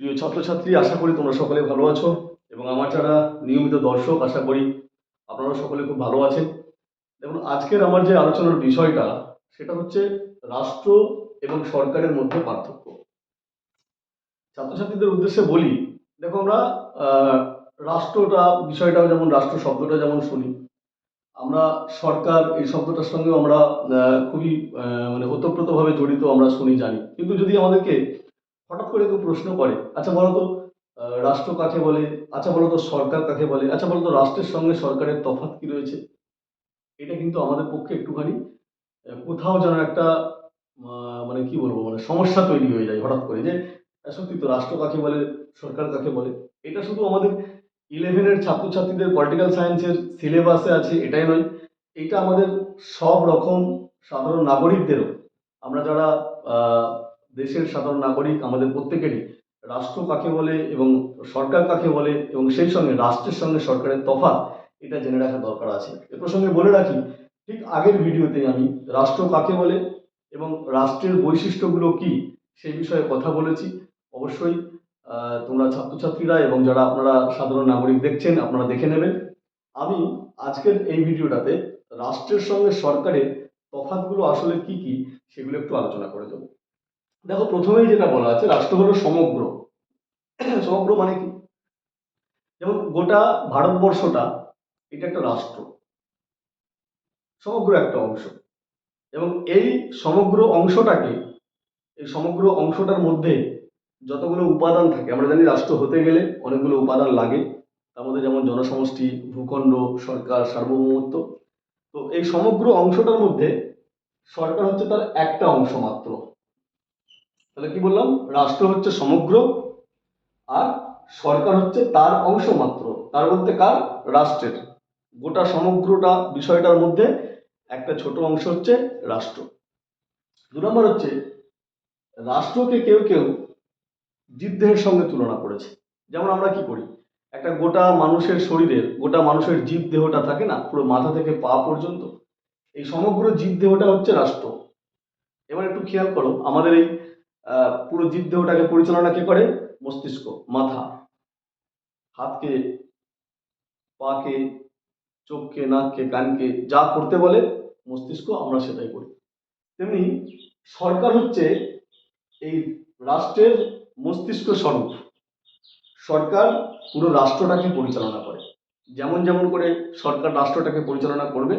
প্রিয় ছাত্রছাত্রী, আশা করি তোমরা সকলে ভালো আছো এবং আমার যারা নিয়মিত দর্শক, আশা করি আপনারা সকলে খুব ভালো আছেন। দেখুন, আজকের আমার যে আলোচনার বিষয়টা, সেটা হচ্ছে রাষ্ট্র এবং সরকারের মধ্যে পার্থক্য। ছাত্রছাত্রীদের উদ্দেশ্যে বলি, দেখো আমরা রাষ্ট্রটা বিষয়টা যেমন রাষ্ট্র শব্দটা যেমন শুনি, আমরা সরকার এই শব্দটার সঙ্গে আমরা খুবই মানে ওতপ্রোতভাবে জড়িত আমরা শুনি, জানি। কিন্তু যদি আমাদেরকে হঠাৎ করে কেউ প্রশ্ন করে আচ্ছা বলো তো রাষ্ট্র কাকে বলে? আচ্ছা বলো তো, সরকার কাকে বলে? আচ্ছা বলো তো, রাষ্ট্রের সঙ্গে সরকারের তফাৎ কি রয়েছে? এটা কিন্তু আমাদের পক্ষে একটুখানি কোথাও যেন একটা মানে কি বলব মানে সমস্যা তৈরি হয়ে যায় হঠাৎ করে যে সত্যি তো রাষ্ট্র কাকে বলে, সরকার কাকে বলে? এটা শুধু আমাদের ইলেভেনের ছাত্রছাত্রীদের পলিটিক্যাল সায়েন্সের সিলেবাসে আছে, এটাই নয়। এটা আমাদের সব রকম সাধারণ নাগরিকদেরও, আমরা যারা দেশের সাধারণ নাগরিক, আমাদের প্রত্যেকেরই, রাষ্ট্র কাকে বলে এবং সরকার কাকে বলে এবং সেই সঙ্গে রাষ্ট্রের সঙ্গে সরকারের তফাৎ, এটা জেনে রাখা দরকার আছে। এ প্রসঙ্গে বলে রাখি, ঠিক আগের ভিডিওতে আমি রাষ্ট্র কাকে বলে এবং রাষ্ট্রের বৈশিষ্ট্যগুলো কি, সেই বিষয়ে কথা বলেছি। অবশ্যই তোমরা ছাত্রছাত্রীরা এবং যারা আপনারা সাধারণ নাগরিক দেখছেন, আপনারা দেখে নেবেন। আমি আজকের এই ভিডিওটাতে রাষ্ট্রের সঙ্গে সরকারের তফাৎগুলো আসলে কি কি, সেগুলো একটু আলোচনা করে দেবো। দেখো প্রথমেই যেটা বলা আছে, রাষ্ট্র হলো সমগ্র। সমগ্র মানে কি? যেমন গোটা ভারতবর্ষটা, এটা একটা রাষ্ট্র। সমগ্র একটা অংশ। এবং এই সমগ্র অংশটাকে, এই সমগ্র অংশটার মধ্যে যতগুলো উপাদান থাকে, আমরা জানি রাষ্ট্র হতে গেলে অনেকগুলো উপাদান লাগে। তার মধ্যে যেমন জনসমষ্টি, ভূখণ্ড, সরকার, সার্বভৌমত্ব। তো এই সমগ্র অংশটার মধ্যে সরকার হচ্ছে তার একটা অংশ মাত্র। তাহলে কি বললাম? রাষ্ট্র হচ্ছে সমগ্র আর সরকার হচ্ছে তার অংশ মাত্র। তার বলতে কার? রাষ্ট্রের। গোটা সমগ্রটা, বিষয়টার মধ্যে একটা ছোট অংশ হচ্ছে রাষ্ট্র। দু নম্বর হচ্ছে, রাষ্ট্রকে কেউ কেউ জীবদেহের সঙ্গে তুলনা করেছে। যেমন আমরা কি করি? একটা গোটা মানুষের শরীরের, গোটা মানুষের জীব দেহটা থাকে না? পুরো মাথা থেকে পা পর্যন্ত। এই সমগ্র জীব দেহটা হচ্ছে রাষ্ট্র। এবার একটু খেয়াল করো, আমাদের এই পুরো জীব দেহটাকে পরিচালনা কে করে? মস্তিষ্ক, মাথা। হাতকে, পাকে, চোখকে, নাককে, কানকে যা করতে বলে, মস্তিষ্ক আমরা সেটাই করি। তেমনি সরকার হচ্ছে এই রাষ্ট্রের মস্তিষ্ক স্বরূপ। সরকার পুরো রাষ্ট্রটাকে পরিচালনা করে। যেমন যেমন করে সরকার রাষ্ট্রটাকে পরিচালনা করবে,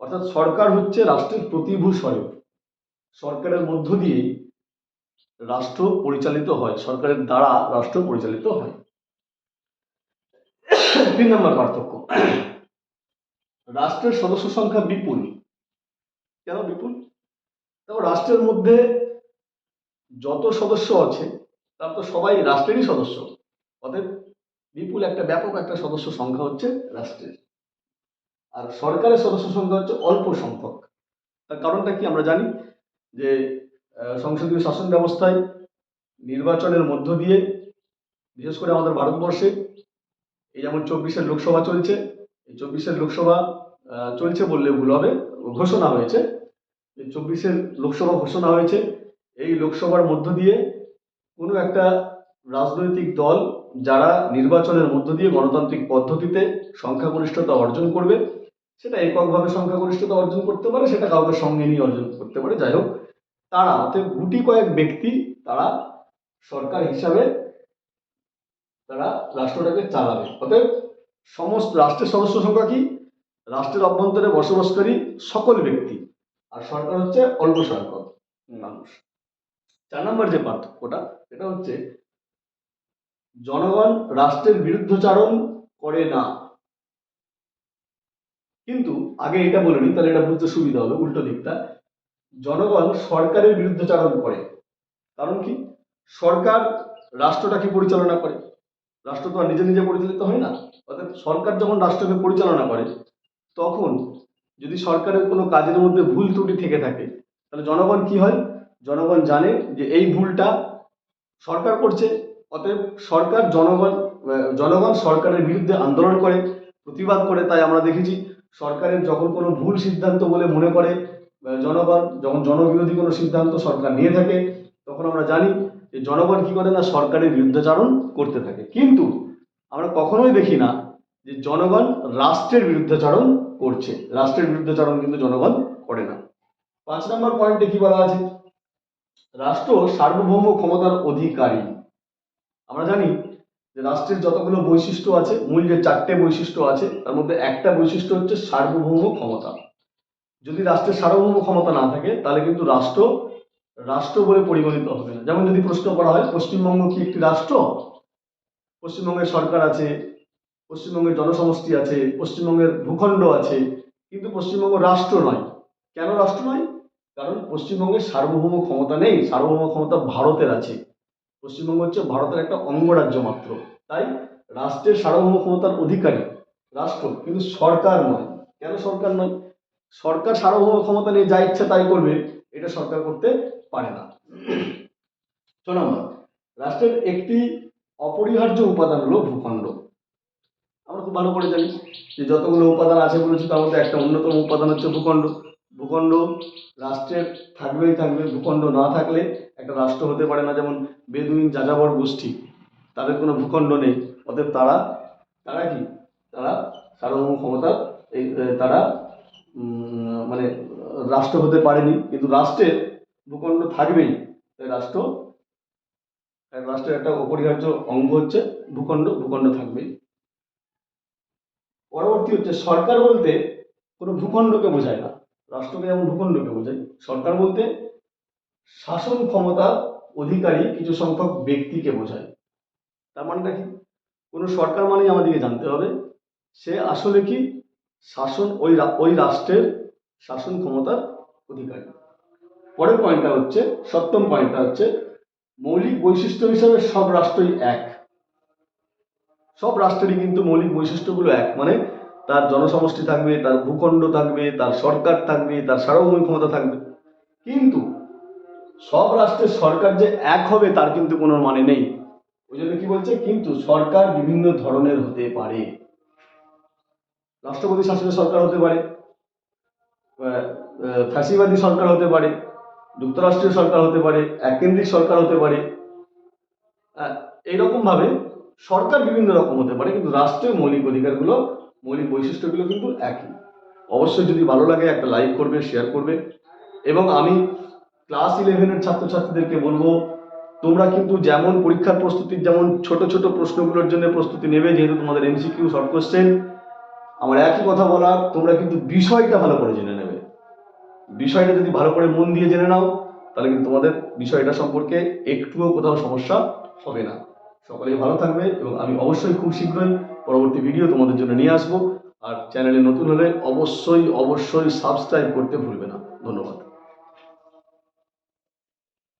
অর্থাৎ সরকার হচ্ছে রাষ্ট্রের প্রতিভূ স্বরূপ। সরকারের মধ্য দিয়ে রাষ্ট্র পরিচালিত হয়, সরকারের দ্বারা রাষ্ট্র পরিচালিত হয়। তিন নম্বর পার্থক্য। রাষ্ট্রের সদস্য সংখ্যা বিপুল। কেন বিপুল? দেখো, রাষ্ট্রের মধ্যে যত সদস্য আছে, তার তো সবাই রাষ্ট্রেরই সদস্য। অতএব বিপুল একটা, ব্যাপক একটা সদস্য সংখ্যা হচ্ছে রাষ্ট্রের। আর সরকারের সদস্য সংখ্যা হচ্ছে অল্প সংখ্যক। তার কারণটা কি আমরা জানি? যে সংসদীয় শাসন ব্যবস্থায় নির্বাচনের মধ্য দিয়ে, বিশেষ করে আমাদের ভারতবর্ষে, এই যেমন চব্বিশের লোকসভা চলছে, এই চব্বিশের লোকসভা চলছে বললে ভুল হবে, ঘোষণা হয়েছে। এই চব্বিশের লোকসভা ঘোষণা হয়েছে, এই লোকসভার মধ্য দিয়ে কোনো একটা রাজনৈতিক দল যারা নির্বাচনের মধ্য দিয়ে গণতান্ত্রিক পদ্ধতিতে সংখ্যাগরিষ্ঠতা অর্জন করবে, সেটা এককভাবে সংখ্যাগরিষ্ঠতা অর্জন করতে পারে, সেটা কাউকে সঙ্গে নিয়ে অর্জন করতে পারে। যাই হোক তারা, অতএব গুটি কয়েক ব্যক্তি তারা সরকার হিসাবে তারা রাষ্ট্রটাকে চালাবে। অতএব সমস্ত, রাষ্ট্রের সদস্য সংখ্যা কি? রাষ্ট্রের অভ্যন্তরে বসবাসকারী সকল ব্যক্তি। আর সরকার হচ্ছে অল্প সংখ্যক মানুষ। চার নম্বর যে পার্থক্যটা, সেটা হচ্ছে জনগণ রাষ্ট্রের বিরুদ্ধচারণ করে না। কিন্তু আগে এটা বলিনি তাহলে এটা বুঝতে সুবিধা হবে উল্টো দিকটা। জনগণ সরকারের বিরুদ্ধচারণ করে। কারণ কি? সরকার রাষ্ট্রটাকে পরিচালনা করে। রাষ্ট্র তো আর নিজে নিজে পরিচালিত হয় না। অর্থাৎ সরকার যখন রাষ্ট্রকে পরিচালনা করে, তখন যদি সরকারের কোনো কাজের মধ্যে ভুল ত্রুটি থেকে থাকে, তাহলে জনগণ কি হয়? জনগণ জানে যে এই ভুলটা সরকার করছে। অতএব সরকার জনগণ জনগণ সরকারের বিরুদ্ধে আন্দোলন করে, প্রতিবাদ করে। তাই আমরা দেখেছি সরকারের যখন কোনো ভুল সিদ্ধান্ত বলে মনে করে জনগণ, যখন জনবিরোধী কোনো সিদ্ধান্ত সরকার নিয়ে থাকে, তখন আমরা জানি যে জনগণ কী করে না সরকারের বিরুদ্ধাচারণ করতে থাকে। কিন্তু আমরা কখনোই দেখি না যে জনগণ রাষ্ট্রের বিরুদ্ধাচারণ করছে। রাষ্ট্রের বিরুদ্ধাচারণ কিন্তু জনগণ করে না। পাঁচ নম্বর পয়েন্টে কি বলা আছে? রাষ্ট্র সার্বভৌম ক্ষমতার অধিকারী। আমরা জানি যে রাষ্ট্রের যতগুলো বৈশিষ্ট্য আছে, মূল যে চারটে বৈশিষ্ট্য আছে, তার মধ্যে একটা বৈশিষ্ট্য হচ্ছে সার্বভৌম ক্ষমতা। যদি রাষ্ট্রের সার্বভৌম ক্ষমতা না থাকে, তাহলে কিন্তু রাষ্ট্র রাষ্ট্র বলে পরিগণিত হবে না। যেমন যদি প্রশ্ন করা হয়, পশ্চিমবঙ্গ কি একটি রাষ্ট্র? পশ্চিমবঙ্গের সরকার আছে, পশ্চিমবঙ্গের জনসমষ্টি আছে, পশ্চিমবঙ্গের ভূখণ্ড আছে, কিন্তু পশ্চিমবঙ্গ রাষ্ট্র নয়। কেন রাষ্ট্র নয়? কারণ পশ্চিমবঙ্গের সার্বভৌম ক্ষমতা নেই, সার্বভৌম ক্ষমতা ভারতের আছে। পশ্চিমবঙ্গ হচ্ছে ভারতের একটা অঙ্গরাজ্য মাত্র। তাই রাষ্ট্রের সার্বভৌম ক্ষমতার অধিকারী রাষ্ট্র, কিন্তু সরকার নয়। কেন সরকার নয়? সরকার সার্বভৌম ক্ষমতা নিয়ে যা ইচ্ছা তাই করবে, এটা সরকার করতে পারে না। ছ নম্বর, রাষ্ট্রের একটি অপরিহার্য উপাদান হলো ভূখণ্ড। আমরা খুব ভালো করে জানি যে যতগুলো উপাদান আছে বলেছি, তার মধ্যে একটা অন্যতম উপাদান হচ্ছে ভূখণ্ড। ভূখণ্ড রাষ্ট্রের থাকবেই থাকবে, ভূখণ্ড না থাকলে একটা রাষ্ট্র হতে পারে না, যেমন বেদুইন যাযাবর গোষ্ঠী। তাদের কোনো ভূখণ্ড নেই। অতএব তারা তারা কি? তারা সার্বভৌম ক্ষমতা, এই, তারা মানে রাষ্ট্র হতে পারেনি, কিন্তু রাষ্ট্রের ভূখণ্ড থাকবেই। তাই রাষ্ট্র রাষ্ট্রের একটা অপরিহার্য অঙ্গ হচ্ছে ভূখণ্ড ভূখণ্ড থাকবেই। পরবর্তী হচ্ছে, সরকার বলতে কোনো ভূখণ্ডকে বোঝায় না। রাষ্ট্রকে যেমন ভূখণ্ডকে বোঝায়, সরকার বলতে শাসন ক্ষমতা অধিকারী কিছু সংখ্যক ব্যক্তিকে বোঝায়। তার মানেটা কি? কোনো সরকার মানেই আমাদেরকে জানতে হবে, সে আসলে কি শাসন ওই ওই রাষ্ট্রের শাসন ক্ষমতার অধিকারী। পরের পয়েন্টটা হচ্ছে, সপ্তম পয়েন্টটা হচ্ছে, মৌলিক বৈশিষ্ট্য হিসাবে সব রাষ্ট্রই এক। সব রাষ্ট্রেরই কিন্তু মৌলিক বৈশিষ্ট্যগুলো এক মানে তার জনসমষ্টি থাকবে, তার ভূখণ্ড থাকবে, তার সরকার থাকবে, তার সার্বভৌম ক্ষমতা থাকবে। কিন্তু সব রাষ্ট্রের সরকার যে এক হবে, তার কিন্তু কোনো মানে নেই। ওই জন্য কি বলছে? কিন্তু সরকার বিভিন্ন ধরনের হতে পারে। রাষ্ট্রপতি শাসনের সরকার হতে পারে ফ্যাসিবাদী সরকার হতে পারে যুক্তরাষ্ট্রীয় সরকার হতে পারে এককেন্দ্রিক সরকার হতে পারে আহ, এইরকম ভাবে সরকার বিভিন্ন রকম হতে পারে কিন্তু রাষ্ট্রের মৌলিক অধিকারগুলো মৌলিক বৈশিষ্ট্যগুলো কিন্তু একই। অবশ্যই যদি ভালো লাগে একটা লাইক করবে শেয়ার করবে এবং আমি ক্লাস ইলেভেনের ছাত্রছাত্রীদেরকে বলব তোমরা কিন্তু যেমন পরীক্ষার প্রস্তুতির যেমন ছোট ছোট প্রশ্নগুলোর জন্য প্রস্তুতি নেবে যেহেতু তোমাদের এমসিকিউ শর্ট কোশ্চেন আমার একই কথা বলার, তোমরা কিন্তু বিষয়টা ভালো করে জেনে নেবে। বিষয়টা যদি ভালো করে মন দিয়ে জেনে নাও, তাহলে কিন্তু তোমাদের বিষয়টা সম্পর্কে একটুও কোথাও সমস্যা হবে না। সকলেই ভালো থাকবে এবং আমি অবশ্যই খুব শীঘ্রই পরবর্তী ভিডিও তোমাদের জন্য নিয়ে আসব। আর চ্যানেলে নতুন হলে অবশ্যই অবশ্যই সাবস্ক্রাইব করতে ভুলবে না। ধন্যবাদ।